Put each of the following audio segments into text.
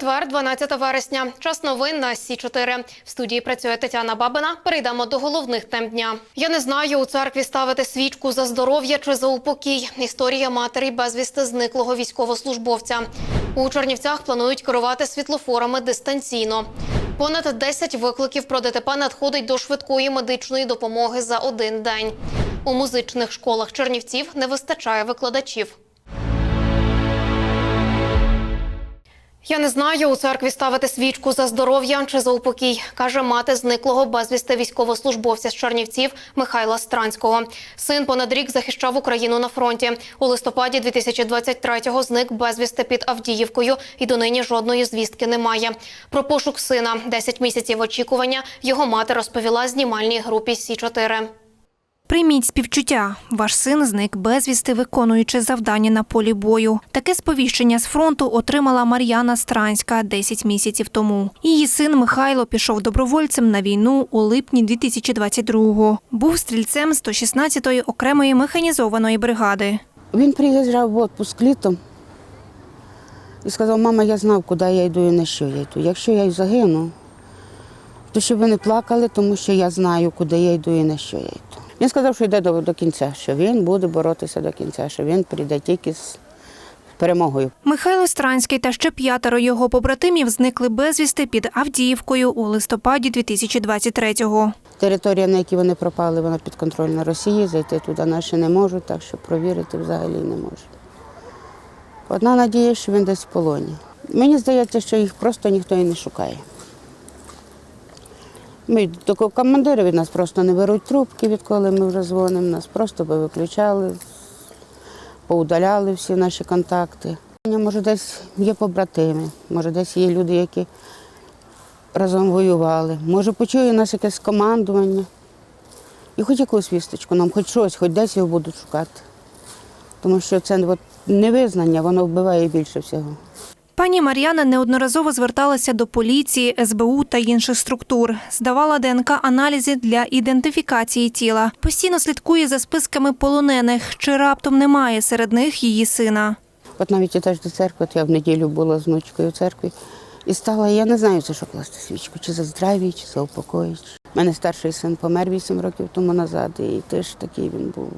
Четвер, 12 вересня. Час новин на Сі 4 В студії працює Тетяна Бабина. Перейдемо до головних тем дня. Я не знаю у церкві ставити свічку за здоров'я чи за упокій. Історія матері безвісти зниклого військовослужбовця. У Чернівцях планують керувати світлофорами дистанційно. Понад 10 викликів про ДТП надходить до швидкої медичної допомоги за один день. У музичних школах Чернівців не вистачає викладачів. Я не знаю у церкві ставити свічку за здоров'я чи за упокій, каже мати зниклого безвісти військовослужбовця з Чернівців Михайла Странського. Син понад рік захищав Україну на фронті. У листопаді 2023-го зник безвісти під Авдіївкою, і донині жодної звістки немає. Про пошук сина 10 місяців очікування його мати розповіла знімальній групі Сі 4 Прийміть співчуття. Ваш син зник безвісти, виконуючи завдання на полі бою. Таке сповіщення з фронту отримала Мар'яна Странська 10 місяців тому. Її син Михайло пішов добровольцем на війну у липні 2022-го. Був стрільцем 116-ї окремої механізованої бригади. Він приїжджав в відпуск літом і сказав, мама, я знав, куди я йду і на що я йду. Якщо я й загину, то щоб ви не плакали, тому що я знаю, куди я йду і на що я йду. Він сказав, що йде до, до кінця, що він буде боротися до кінця, що він прийде тільки з перемогою. Михайло Странський та ще п'ятеро його побратимів зникли безвісти під Авдіївкою у листопаді 2023-го. Територія, на якій вони пропали, вона підконтрольна Росії, зайти туди наші не можуть, так що провірити взагалі не можуть. Одна надія, що він десь в полоні. Мені здається, що їх просто ніхто і не шукає. Ми тако командири від нас просто не беруть трубки, відколи ми вже дзвонимо. Нас просто виключали, поудаляли всі наші контакти. Може, десь є побратими, може, десь є люди, які разом воювали. Може, почує нас якесь командування. І хоч якусь вісточку, нам хоч щось, хоч десь його будуть шукати. Тому що це от невизнання, воно вбиває більше всього. Пані Мар'яна неодноразово зверталася до поліції, СБУ та інших структур. Здавала ДНК-аналізи для ідентифікації тіла. Постійно слідкує за списками полонених, чи раптом немає серед них її сина. От навіть я теж до церкви, от я в неділю була з внучкою в церкві і стала, я не знаю, за що класти свічку, чи за здраві, чи за упокої. У мене старший син помер 8 років тому назад, і теж такий він був.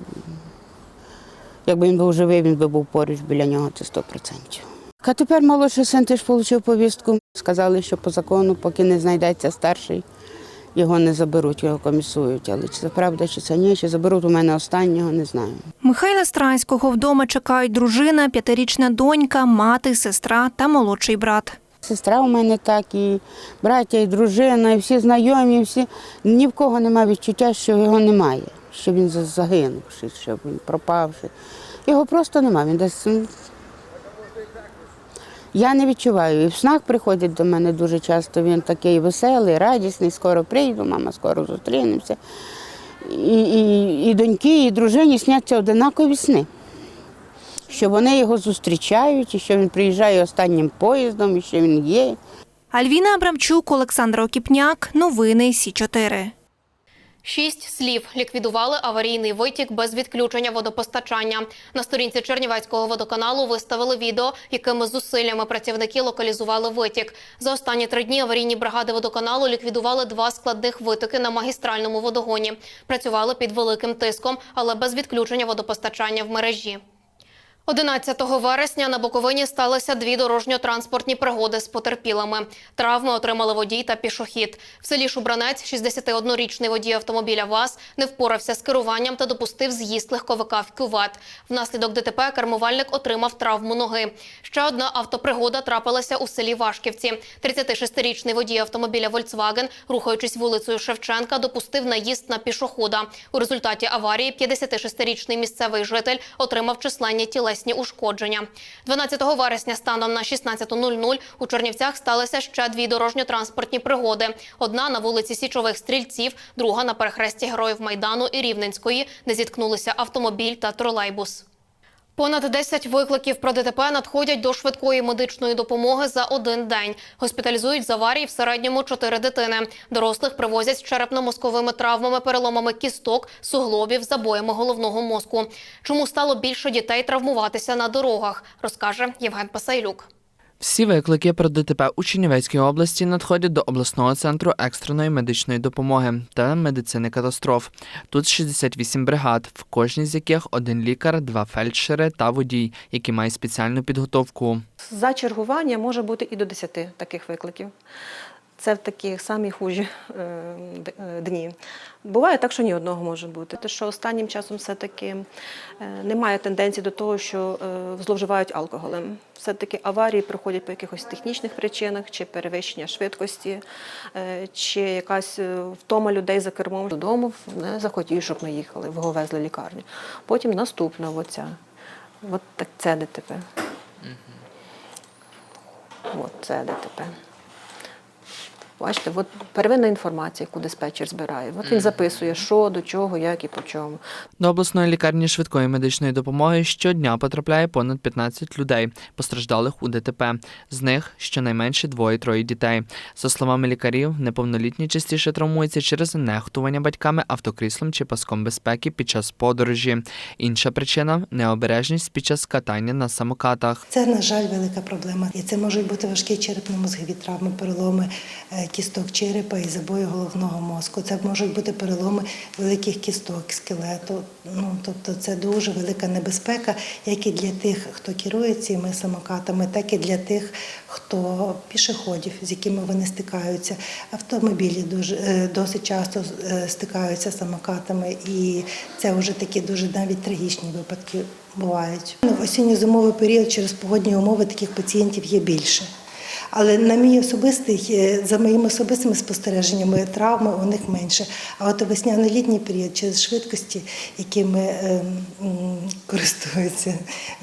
Якби він був живий, він би був поруч біля нього, це 100%. А тепер молодший син теж отримав повістку. Сказали, що по закону, поки не знайдеться старший, його не заберуть, його комісують. Але чи це правда, чи це ні, чи заберуть у мене останнього, не знаю. Михайла Странського вдома чекають дружина, п'ятирічна донька, мати, сестра та молодший брат. Сестра у мене так, і браття, і дружина, і всі знайомі, і всі. Ні в кого немає відчуття, що його немає, що він за- загинувши, що він пропавши. Його просто немає. Він десь. Я не відчуваю. І в снах приходять до мене дуже часто. Він такий веселий, радісний, скоро прийду, мама, скоро зустрінемося. І, і, і доньки, і дружині сняться одинакові сни що вони його зустрічають, і що він приїжджає останнім поїздом, і що він є. Альвіна Абрамчук, Олександр Окіпняк. Новини Сі 4 Шість слів ліквідували аварійний витік без відключення водопостачання. На сторінці Чернівецького водоканалу виставили відео, якими зусиллями працівники локалізували витік. За останні три дні аварійні бригади водоканалу ліквідували два складних витоки на магістральному водогоні. Працювали під великим тиском, але без відключення водопостачання в мережі. 11 вересня на Буковині сталися дві дорожньо-транспортні пригоди з потерпілими. Травми отримали водій та пішохід. В селі Шубранець 61-річний водій автомобіля ВАЗ не впорався з керуванням та допустив з'їзд легковика в кювет. Внаслідок ДТП кермувальник отримав травму ноги. Ще одна автопригода трапилася у селі Вашківці. 36-річний водій автомобіля Volkswagen, рухаючись вулицею Шевченка, допустив наїзд на пішохода. У результаті аварії 56-річний місцевий житель отримав численні тілесні ушкодження. 12 вересня станом на 16.00 у Чернівцях сталися ще дві дорожньо-транспортні пригоди. Одна на вулиці Січових Стрільців, друга на перехресті Героїв Майдану і Рівненської, де зіткнулися автомобіль та тролейбус. Понад 10 викликів про ДТП надходять до швидкої медичної допомоги за один день. Госпіталізують з аварії в середньому 4 дитини. Дорослих привозять з черепно-мозковими травмами, переломами кісток, суглобів, забоями головного мозку. Чому стало більше дітей травмуватися на дорогах, розкаже Євген Пасайлюк. Всі виклики про ДТП у Чернівецькій області надходять до обласного центру екстреної медичної допомоги та медицини катастроф. Тут 68 бригад, в кожній з яких один лікар, два фельдшери та водій, які мають спеціальну підготовку. За чергування може бути і до 10 таких викликів. Це в такі самі хужі е, е, дні. Буває так, що ні одного може бути. Те, що останнім часом все-таки е, немає тенденції до того, що зловживають алкоголем. Все-таки аварії проходять по якихось технічних причинах, чи перевищення швидкості, чи якась втома людей за кермом. Додому не захотів, щоб ми їхали, його везли в лікарню. Потім наступна оця. От так це ДТП. От це ДТП. Бачите, от первинна інформація, яку диспетчер збирає. От він записує, що, до чого, як і по чому. До обласної лікарні швидкої медичної допомоги щодня потрапляє понад 15 людей, постраждалих у ДТП. З них щонайменше двоє-троє дітей. За словами лікарів, неповнолітні частіше травмуються через нехтування батьками автокріслом чи паском безпеки під час подорожі. Інша причина необережність під час катання на самокатах. Це, на жаль, велика проблема. І це можуть бути важкі черепно-мозгові травми, переломи е, кісток черепа і забої головного мозку. Це можуть бути переломи великих кісток, скелету. Ну, тобто це дуже велика небезпека, як і для тих, хто керує цими самокатами, так і для тих, хто пішоходів, з якими вони стикаються. Автомобілі дуже е, досить часто е, стикаються самокатами, і це вже такі дуже навіть трагічні випадки бувають. Ну, В осінньо-зимовий період через погодні умови таких пацієнтів є більше. Але на мій особистий, е, за моїми особистими спостереженнями, травми у них менше. А от весняно-літній період через швидкості, якими е, користуються,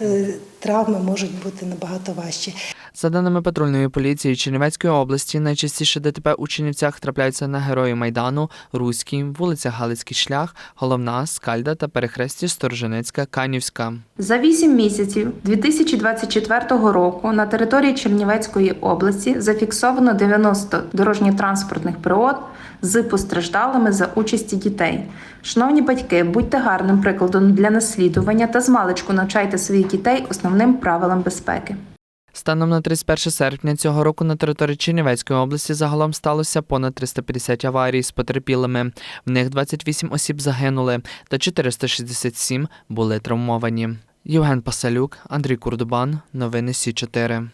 е, травми можуть бути набагато важчі. За даними патрульної поліції Чернівецької області, найчастіше ДТП у Чернівцях трапляються на Герої Майдану, Руській, вулиця Галицький шлях, Головна, Скальда та перехресті Сторожинецька, Канівська. За 8 місяців 2024 року на території Чернівецької області зафіксовано 90 дорожньо-транспортних пригод з постраждалими за участі дітей. Шановні батьки, будьте гарним прикладом для наслідування та змалечку навчайте своїх дітей основним правилам безпеки. Станом на 31 серпня цього року на території Чернівецької області загалом сталося понад 350 аварій з потерпілими. В них 28 осіб загинули та 467 були травмовані. Євген Пасалюк, Андрій Курдубан. Новини Сі 4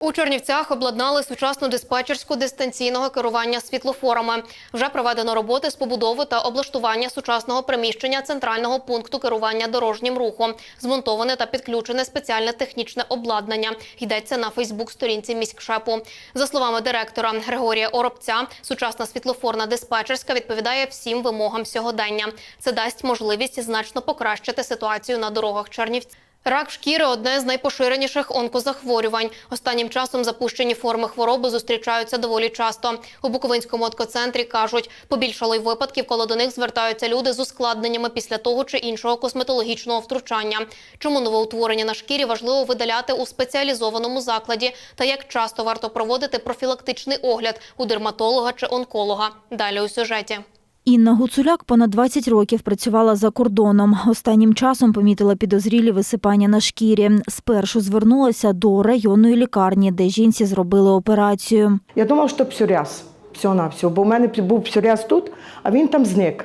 У Чернівцях обладнали сучасну диспетчерську дистанційного керування світлофорами. Вже проведено роботи з побудови та облаштування сучасного приміщення центрального пункту керування дорожнім рухом. Змонтоване та підключене спеціальне технічне обладнання. Йдеться на Фейсбук-сторінці міськшепу. За словами директора Григорія Оробця, сучасна світлофорна диспетчерська відповідає всім вимогам сьогодення. Це дасть можливість значно покращити ситуацію на дорогах Чернівців. Рак шкіри одне з найпоширеніших онкозахворювань. Останнім часом запущені форми хвороби зустрічаються доволі часто. У Буковинському онкоцентрі кажуть, побільшало й випадків, коли до них звертаються люди з ускладненнями після того чи іншого косметологічного втручання. Чому новоутворення на шкірі важливо видаляти у спеціалізованому закладі та як часто варто проводити профілактичний огляд у дерматолога чи онколога. Далі у сюжеті. Інна Гуцуляк понад 20 років працювала за кордоном. Останнім часом помітила підозрілі висипання на шкірі. Спершу звернулася до районної лікарні, де жінці зробили операцію. Я думав, що псоріаз, всього-навсього, бо в мене був псоріаз тут, а він там зник.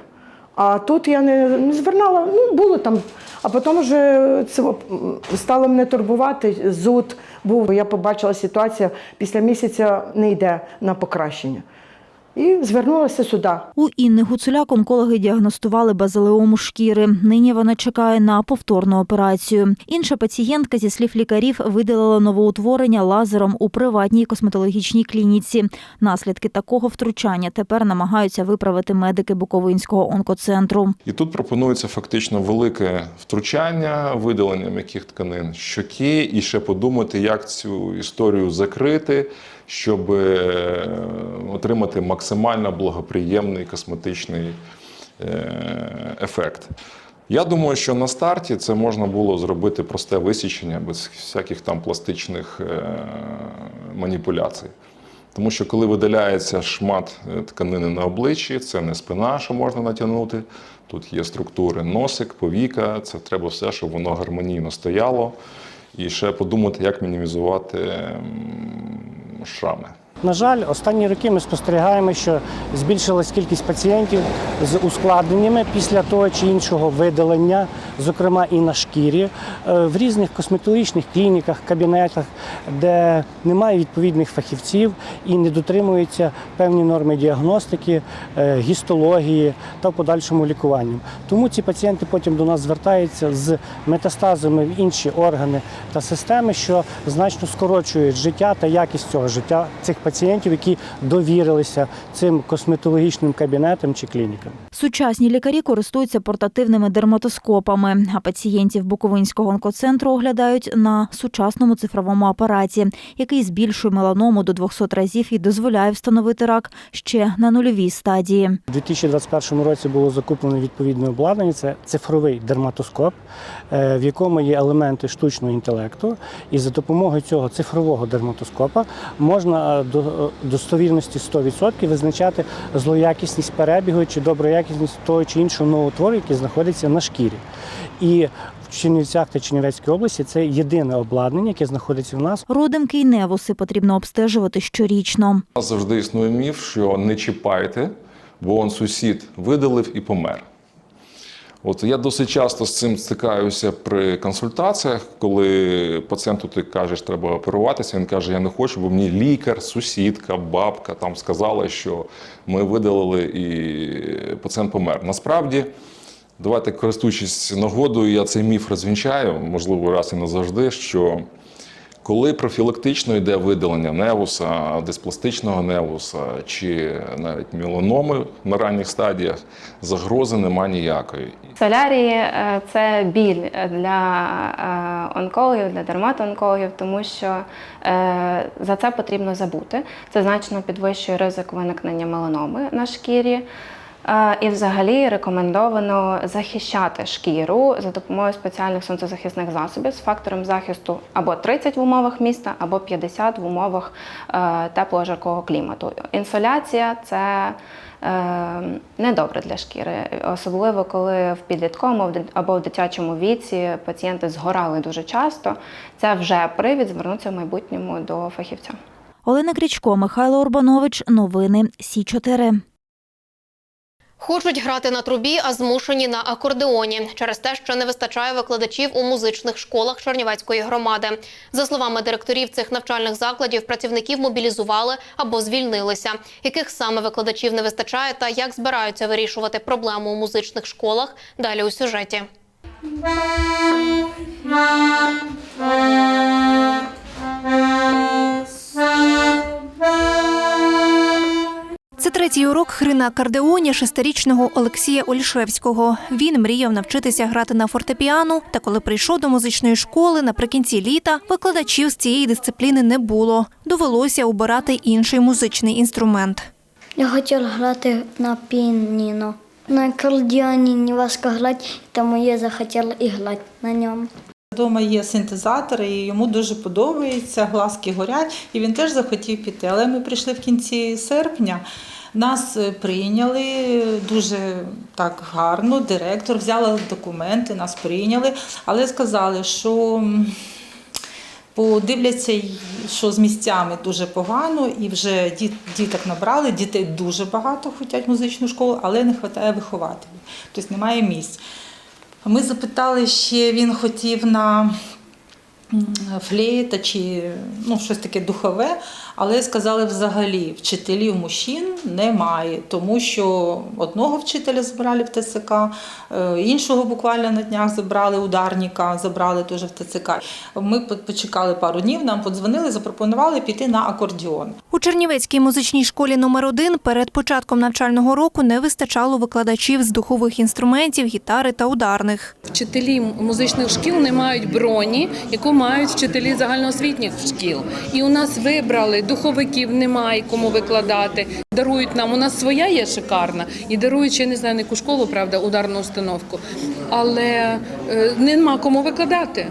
А тут я не, звернула, ну було там. А потім вже це стало мене турбувати, зуд був. Я побачила ситуація після місяця не йде на покращення. І звернулася сюди. У Інни Гуцуляк онкологи діагностували базилеому шкіри. Нині вона чекає на повторну операцію. Інша пацієнтка, зі слів лікарів, видалила новоутворення лазером у приватній косметологічній клініці. Наслідки такого втручання тепер намагаються виправити медики Буковинського онкоцентру. І тут пропонується фактично велике втручання, видалення м'яких тканин щоки, і ще подумати, як цю історію закрити, щоб е, отримати максимально благоприємний косметичний е, ефект. Я думаю, що на старті це можна було зробити просте висічення без всяких там пластичних е, маніпуляцій. Тому що коли видаляється шмат тканини на обличчі, це не спина, що можна натягнути. Тут є структури носик, повіка. Це треба все, щоб воно гармонійно стояло. І ще подумати, як мінімізувати шрами. На жаль, останні роки ми спостерігаємо, що збільшилась кількість пацієнтів з ускладненнями після того чи іншого видалення, зокрема і на шкірі, е, в різних косметологічних клініках, кабінетах, де немає відповідних фахівців і не дотримуються певні норми діагностики, е, гістології та в подальшому лікуванню. Тому ці пацієнти потім до нас звертаються з метастазами в інші органи та системи, що значно скорочують життя та якість цього життя цих пацієнтів, які довірилися цим косметологічним кабінетам чи клінікам. Сучасні лікарі користуються портативними дерматоскопами, а пацієнтів Буковинського онкоцентру оглядають на сучасному цифровому апараті, який збільшує меланому до 200 разів і дозволяє встановити рак ще на нульовій стадії. У 2021 році було закуплено відповідне обладнання. Це цифровий дерматоскоп, е, в якому є елементи штучного інтелекту. І за допомогою цього цифрового дерматоскопа можна е, до достовірності 100% визначати злоякісність перебігу чи доброякісність того чи іншого новотвору, який знаходиться на шкірі. І в Чернівцях та Чернівецькій області це єдине обладнання, яке знаходиться в нас Родимки й невуси потрібно обстежувати щорічно. У нас завжди існує міф, що не чіпайте, бо он сусід видалив і помер. От я досить часто з цим стикаюся при консультаціях, коли пацієнту ти кажеш, треба оперуватися. Він каже, я не хочу, бо мені лікар, сусідка, бабка там сказала, що ми видалили і пацієнт помер. Насправді, давайте користуючись нагодою, я цей міф розвінчаю, можливо, раз і назавжди, що коли профілактично йде видалення невуса, диспластичного невуса чи навіть меланоми на ранніх стадіях, загрози нема ніякої. Солярії е, це біль для е, онкологів, для дерматоонкологів, тому що е, за це потрібно забути. Це значно підвищує ризик виникнення меланоми на шкірі. І взагалі рекомендовано захищати шкіру за допомогою спеціальних сонцезахисних засобів з фактором захисту або 30 в умовах міста, або 50 в умовах е, теплого жаркого клімату. Інсоляція це е, недобре для шкіри, особливо коли в підлітковому або в дитячому віці пацієнти згорали дуже часто. Це вже привід звернутися в майбутньому до фахівця. Олена Крічко, Михайло Урбанович. Новини Сі 4 Хочуть грати на трубі, а змушені на акордеоні через те, що не вистачає викладачів у музичних школах Чернівецької громади. За словами директорів цих навчальних закладів, працівників мобілізували або звільнилися. Яких саме викладачів не вистачає та як збираються вирішувати проблему у музичних школах? Далі у сюжеті. Це третій урок гри на акордеоні шестирічного Олексія Ольшевського. Він мріяв навчитися грати на фортепіано, та коли прийшов до музичної школи наприкінці літа, викладачів з цієї дисципліни не було. Довелося обирати інший музичний інструмент. Я хотів грати на піаніно. На акордіоні не важко грати, тому я захотіла і грати на ньому. Вдома є синтезатор, і йому дуже подобається, глазки горять, і він теж захотів піти. Але ми прийшли в кінці серпня. Нас е, прийняли дуже так гарно. Директор взяла документи, нас прийняли, але сказали, що подивляться, що з місцями дуже погано, і вже діток набрали. Дітей дуже багато хочуть музичну школу, але не вистачає вихователів. Тобто немає місць. Ми запитали ще, він хотів на флейта чи ну, щось таке духове, але сказали взагалі, вчителів мужчин немає, тому що одного вчителя забрали в ТЦК, е, іншого буквально на днях забрали ударника, забрали теж в ТЦК. Ми почекали пару днів, нам подзвонили, запропонували піти на акордіон. У Чернівецькій музичній школі номер 1 перед початком навчального року не вистачало викладачів з духових інструментів, гітари та ударних. Вчителі музичних шкіл не мають броні, яку мають вчителі загальноосвітніх шкіл. І у нас вибрали духовиків, немає кому викладати. Дарують нам. У нас своя є шикарна і дарують ще не знаю, не кушкову, правда, ударну установку. Але Нема кому викладати.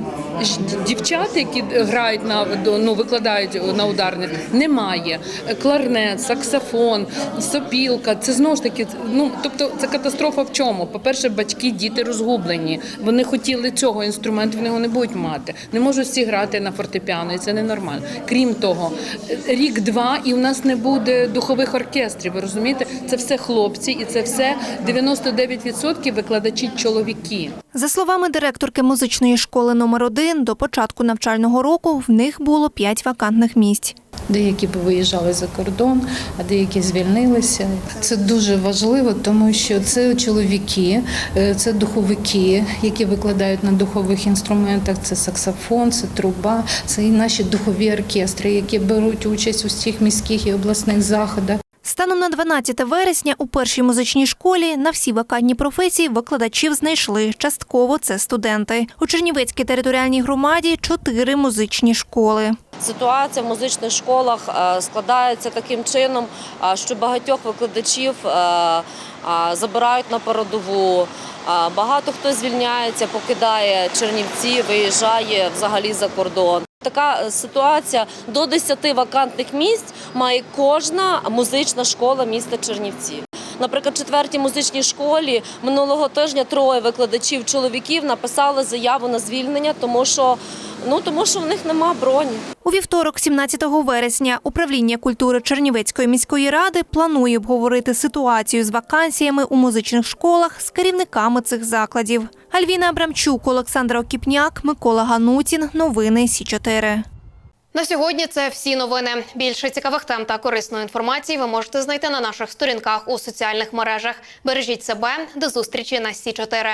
Дівчат, які грають на ну, викладають на ударних, немає. Кларнет, саксофон, сопілка. Це знову ж таки, ну тобто це катастрофа в чому? По-перше, батьки, діти розгублені. Вони хотіли цього інструменту, вони його не будуть мати. Не можуть всі грати на фортепіано, і це ненормально. Крім того, рік-два, і у нас не буде духових оркестрів. Ви розумієте? Це все хлопці, і це все 99% викладачі чоловіки. За словами директорки музичної школи номер 1 до початку навчального року в них було 5 вакантних місць. Деякі виїжджали за кордон, а деякі звільнилися. Це дуже важливо, тому що це чоловіки, е, це духовики, які викладають на духових інструментах. Це саксофон, це труба, це і наші духові оркестри, які беруть участь у всіх міських і обласних заходах. Станом на 12 вересня у першій музичній школі на всі вакантні професії викладачів знайшли. Частково це студенти. У Чернівецькій територіальній громаді чотири музичні школи. Ситуація в музичних школах е, складається таким чином, е, що багатьох викладачів е, забирають на передову. Багато хто звільняється, покидає Чернівці, виїжджає взагалі за кордон. Така е, ситуація до 10 вакантних місць має кожна музична школа міста Чернівці. Наприклад, четвертій музичній школі минулого тижня троє викладачів чоловіків написали заяву на звільнення, тому що ну тому що в них нема броні. У вівторок, 17 вересня, управління культури Чернівецької міської ради планує обговорити ситуацію з вакансіями у музичних школах з керівниками цих закладів. Альвіна Абрамчук, Олександра Окіпняк, Микола Ганутін. Новини Сі 4 На сьогодні це всі новини. Більше цікавих тем та корисної інформації ви можете знайти на наших сторінках у соціальних мережах. Бережіть себе до зустрічі на Сі 4